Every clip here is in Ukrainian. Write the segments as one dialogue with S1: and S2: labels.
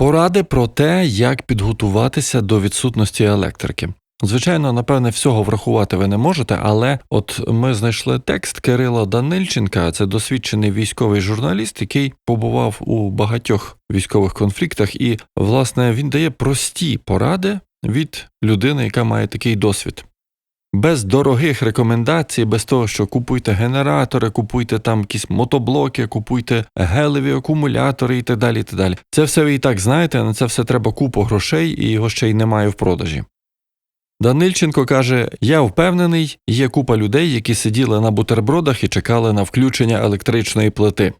S1: Поради про те, як підготуватися до відсутності електрики. Звичайно, напевне, всього врахувати ви не можете, але от ми знайшли текст Кирила Данильченка, це досвідчений військовий журналіст, який побував у багатьох військових конфліктах, і, власне, він дає прості поради від людини, яка має такий досвід. Без дорогих рекомендацій, без того, що купуйте генератори, купуйте там якісь мотоблоки, купуйте гелеві акумулятори і так далі. і так далі. Це все ви і так знаєте, на це все треба купу грошей, і його ще й немає в продажі. Данильченко каже: Я впевнений, є купа людей, які сиділи на бутербродах і чекали на включення електричної плити.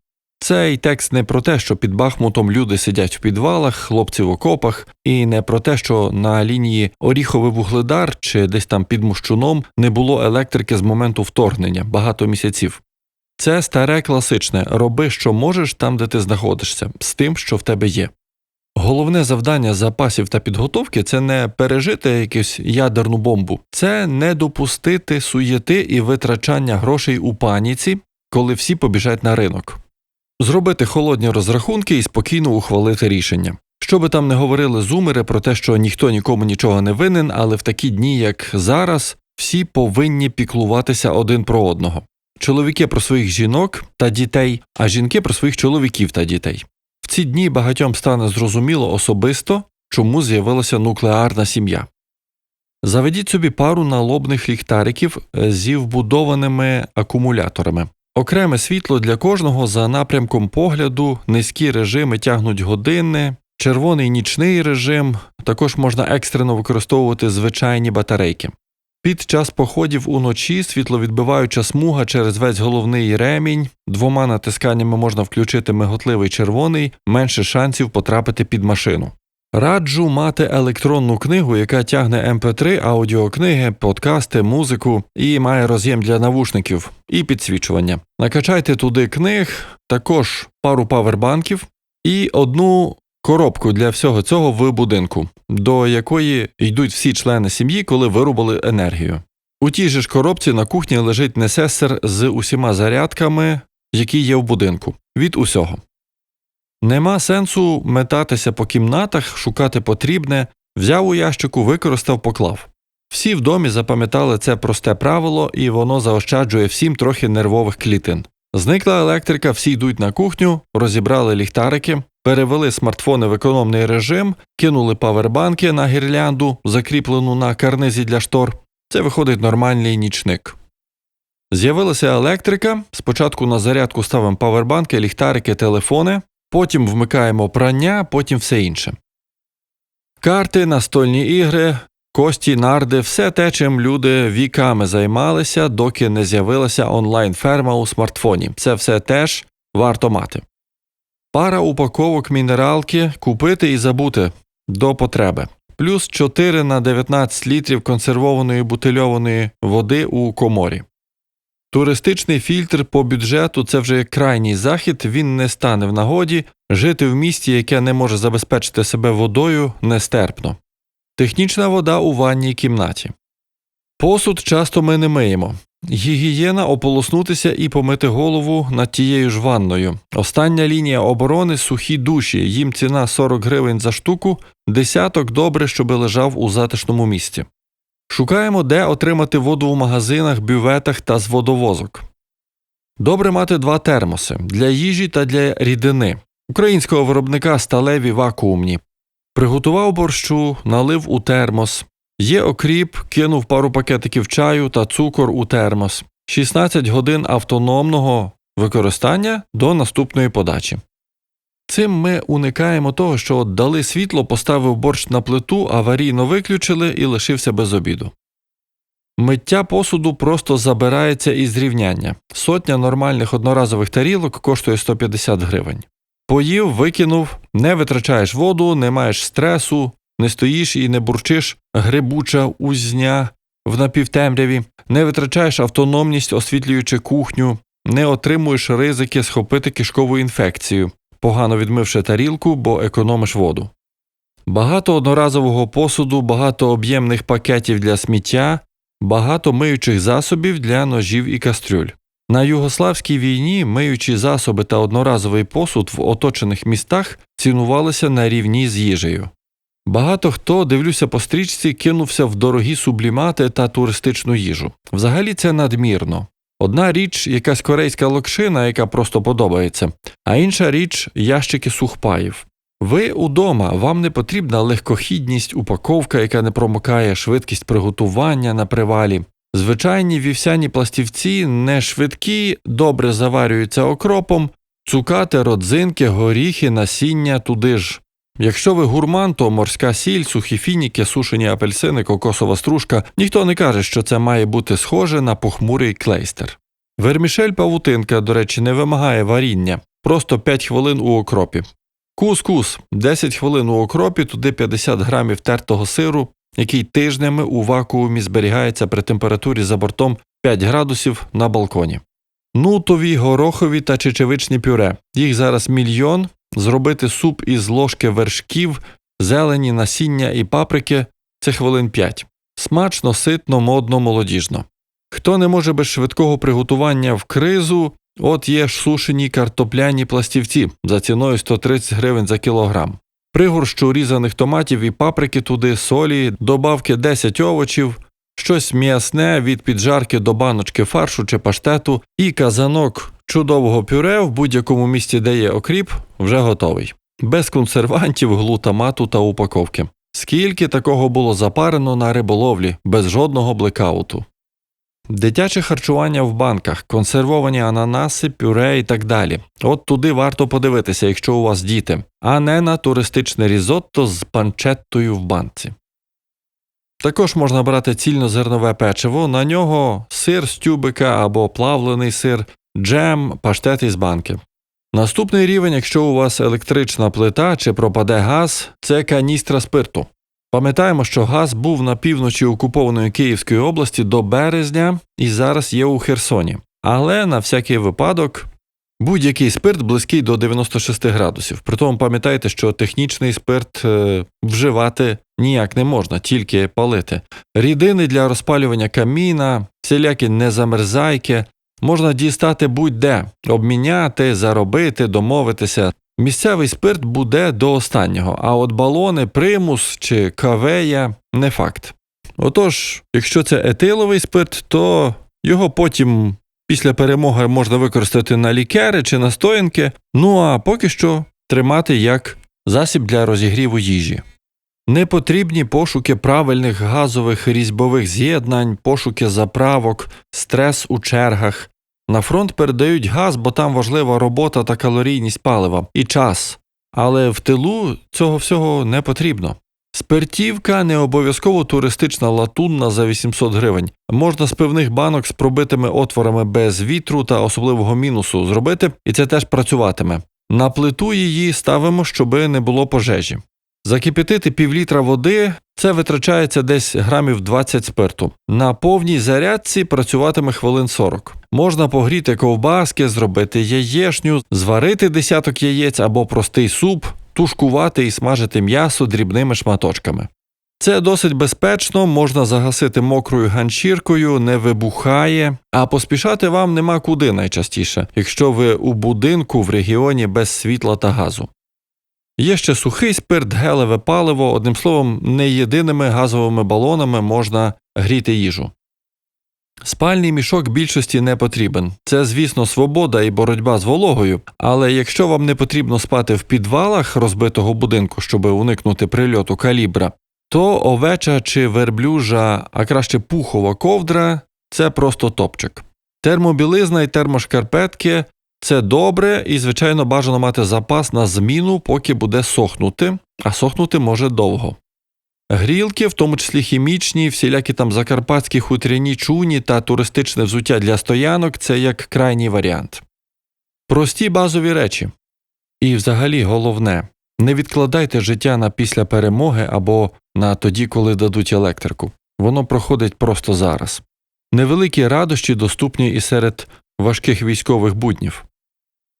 S1: Цей текст не про те, що під Бахмутом люди сидять в підвалах, хлопці в окопах, і не про те, що на лінії Оріховий вугледар чи десь там під Мощуном не було електрики з моменту вторгнення багато місяців. Це старе класичне роби, що можеш там, де ти знаходишся, з тим, що в тебе є. Головне завдання запасів та підготовки це не пережити якусь ядерну бомбу, це не допустити суєти і витрачання грошей у паніці, коли всі побіжать на ринок. Зробити холодні розрахунки і спокійно ухвалити рішення. Що би там не говорили зумери про те, що ніхто нікому нічого не винен, але в такі дні, як зараз, всі повинні піклуватися один про одного. Чоловіки про своїх жінок та дітей, а жінки про своїх чоловіків та дітей. В ці дні багатьом стане зрозуміло особисто, чому з'явилася нуклеарна сім'я. Заведіть собі пару налобних ліхтариків зі вбудованими акумуляторами. Окреме світло для кожного за напрямком погляду, низькі режими тягнуть години, червоний нічний режим, також можна екстрено використовувати звичайні батарейки. Під час походів уночі світловідбиваюча смуга через весь головний ремінь, двома натисканнями можна включити миготливий червоний, менше шансів потрапити під машину. Раджу мати електронну книгу, яка тягне MP3, ем аудіокниги, подкасти, музику і має роз'єм для навушників і підсвічування. Накачайте туди книг, також пару павербанків і одну коробку для всього цього в будинку, до якої йдуть всі члени сім'ї, коли вирубали енергію. У тій же ж коробці на кухні лежить несесер з усіма зарядками, які є в будинку, від усього. Нема сенсу метатися по кімнатах, шукати потрібне, взяв у ящику, використав, поклав. Всі в домі запам'ятали це просте правило, і воно заощаджує всім трохи нервових клітин. Зникла електрика, всі йдуть на кухню, розібрали ліхтарики, перевели смартфони в економний режим, кинули павербанки на гірлянду, закріплену на карнизі для штор. Це виходить нормальний нічник. З'явилася електрика. Спочатку на зарядку ставимо павербанки, ліхтарики, телефони, потім вмикаємо прання, потім все інше. Карти, настольні ігри, кості, нарди, все те, чим люди віками займалися, доки не з'явилася онлайн-ферма у смартфоні. Це все теж варто мати. Пара упаковок мінералки купити і забути до потреби. Плюс 4 на 19 літрів консервованої бутильованої води у коморі. Туристичний фільтр по бюджету це вже крайній захід, він не стане в нагоді, жити в місті, яке не може забезпечити себе водою, нестерпно. Технічна вода у ванній кімнаті. Посуд часто ми не миємо. Гігієна ополоснутися і помити голову над тією ж ванною. Остання лінія оборони сухі душі, їм ціна 40 гривень за штуку, десяток добре, щоби лежав у затишному місці. Шукаємо, де отримати воду в магазинах, бюветах та з водовозок. Добре мати два термоси для їжі та для рідини. Українського виробника сталеві вакуумні. Приготував борщу, налив у термос. Є окріп, кинув пару пакетиків чаю та цукор у термос. 16 годин автономного використання до наступної подачі. Цим ми уникаємо того, що дали світло, поставив борщ на плиту, аварійно виключили і лишився без обіду. Миття посуду просто забирається із рівняння. Сотня нормальних одноразових тарілок коштує 150 гривень. Поїв, викинув, не витрачаєш воду, не маєш стресу, не стоїш і не бурчиш грибуча узня в напівтемряві, не витрачаєш автономність, освітлюючи кухню, не отримуєш ризики схопити кишкову інфекцію, погано відмивши тарілку, бо економиш воду. Багато одноразового посуду, багато об'ємних пакетів для сміття, багато миючих засобів для ножів і кастрюль. На югославській війні миючі засоби та одноразовий посуд в оточених містах цінувалися на рівні з їжею. Багато хто, дивлюся по стрічці, кинувся в дорогі сублімати та туристичну їжу. Взагалі це надмірно. Одна річ якась корейська локшина, яка просто подобається, а інша річ ящики сухпаїв. Ви удома, вам не потрібна легкохідність, упаковка, яка не промокає, швидкість приготування на привалі. Звичайні вівсяні пластівці не швидкі, добре заварюються окропом, цукати, родзинки, горіхи, насіння туди ж. Якщо ви гурман, то морська сіль, сухі фініки, сушені апельсини, кокосова стружка, ніхто не каже, що це має бути схоже на похмурий клейстер. Вермішель павутинка, до речі, не вимагає варіння, просто 5 хвилин у окропі. Кус-кус 10 хвилин у окропі, туди 50 грамів тертого сиру, який тижнями у вакуумі зберігається при температурі за бортом 5 градусів на балконі. Нутові, горохові та чечевичні пюре. Їх зараз мільйон. Зробити суп із ложки вершків, зелені, насіння і паприки це хвилин 5. Смачно, ситно, модно, молодіжно. Хто не може без швидкого приготування в кризу, от є сушені картопляні пластівці за ціною 130 гривень за кілограм. Пригорщу різаних томатів і паприки туди, солі, добавки 10 овочів, щось м'ясне від піджарки до баночки фаршу чи паштету і казанок чудового пюре в будь-якому місці, де є окріп, вже готовий. Без консервантів, глутамату та упаковки. Скільки такого було запарено на риболовлі, без жодного блекауту. Дитяче харчування в банках, консервовані ананаси, пюре і так далі. От туди варто подивитися, якщо у вас діти, а не на туристичне різотто з панчеттою в банці. Також можна брати цільнозернове печиво, на нього сир з тюбика або плавлений сир, джем, паштет із банки. Наступний рівень, якщо у вас електрична плита чи пропаде газ, це каністра спирту. Пам'ятаємо, що газ був на півночі окупованої Київської області до березня і зараз є у Херсоні. Але на всякий випадок будь-який спирт близький до 96 градусів. Притому пам'ятайте, що технічний спирт е, вживати ніяк не можна, тільки палити. Рідини для розпалювання каміна, всілякі незамерзайки можна дістати будь-де, обміняти, заробити, домовитися. Місцевий спирт буде до останнього, а от балони, примус чи кавея не факт. Отож, якщо це етиловий спирт, то його потім після перемоги можна використати на лікери чи настоянки, ну а поки що тримати як засіб для розігріву їжі. Непотрібні пошуки правильних газових різьбових з'єднань, пошуки заправок, стрес у чергах. На фронт передають газ, бо там важлива робота та калорійність палива і час. Але в тилу цього всього не потрібно. Спиртівка не обов'язково туристична латунна за 800 гривень. Можна з пивних банок з пробитими отворами без вітру та особливого мінусу зробити, і це теж працюватиме. На плиту її ставимо, щоби не було пожежі. Закипятити півлітра води це витрачається десь грамів 20 спирту. На повній зарядці працюватиме хвилин 40. Можна погріти ковбаски, зробити яєшню, зварити десяток яєць або простий суп, тушкувати і смажити м'ясо дрібними шматочками. Це досить безпечно, можна загасити мокрою ганчіркою, не вибухає, а поспішати вам нема куди найчастіше, якщо ви у будинку в регіоні без світла та газу. Є ще сухий спирт, гелеве паливо, одним словом, не єдиними газовими балонами можна гріти їжу. Спальний мішок більшості не потрібен. Це, звісно, свобода і боротьба з вологою, але якщо вам не потрібно спати в підвалах розбитого будинку, щоб уникнути прильоту калібра, то овеча чи верблюжа, а краще пухова ковдра це просто топчик. Термобілизна і термошкарпетки це добре і, звичайно, бажано мати запас на зміну, поки буде сохнути, а сохнути може довго. Грілки, в тому числі хімічні, всілякі там закарпатські хутряні чуні та туристичне взуття для стоянок це як крайній варіант. Прості базові речі. І, взагалі, головне не відкладайте життя на після перемоги або на тоді, коли дадуть електрику. Воно проходить просто зараз. Невеликі радощі доступні і серед важких військових буднів.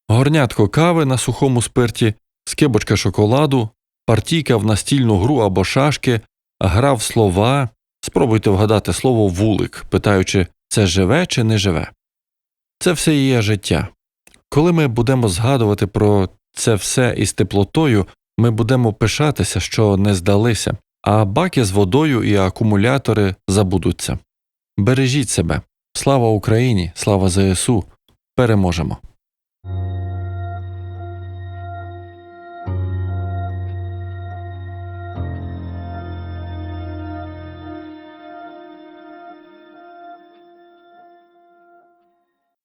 S1: Горнятко кави на сухому спирті, скибочка шоколаду, партійка в настільну гру або шашки, гра в слова. Спробуйте вгадати слово вулик, питаючи, це живе чи не живе. Це все є життя. Коли ми будемо згадувати про це все із теплотою, ми будемо пишатися, що не здалися, а баки з водою і акумулятори забудуться. Бережіть себе. Слава Україні, слава ЗСУ. Переможемо.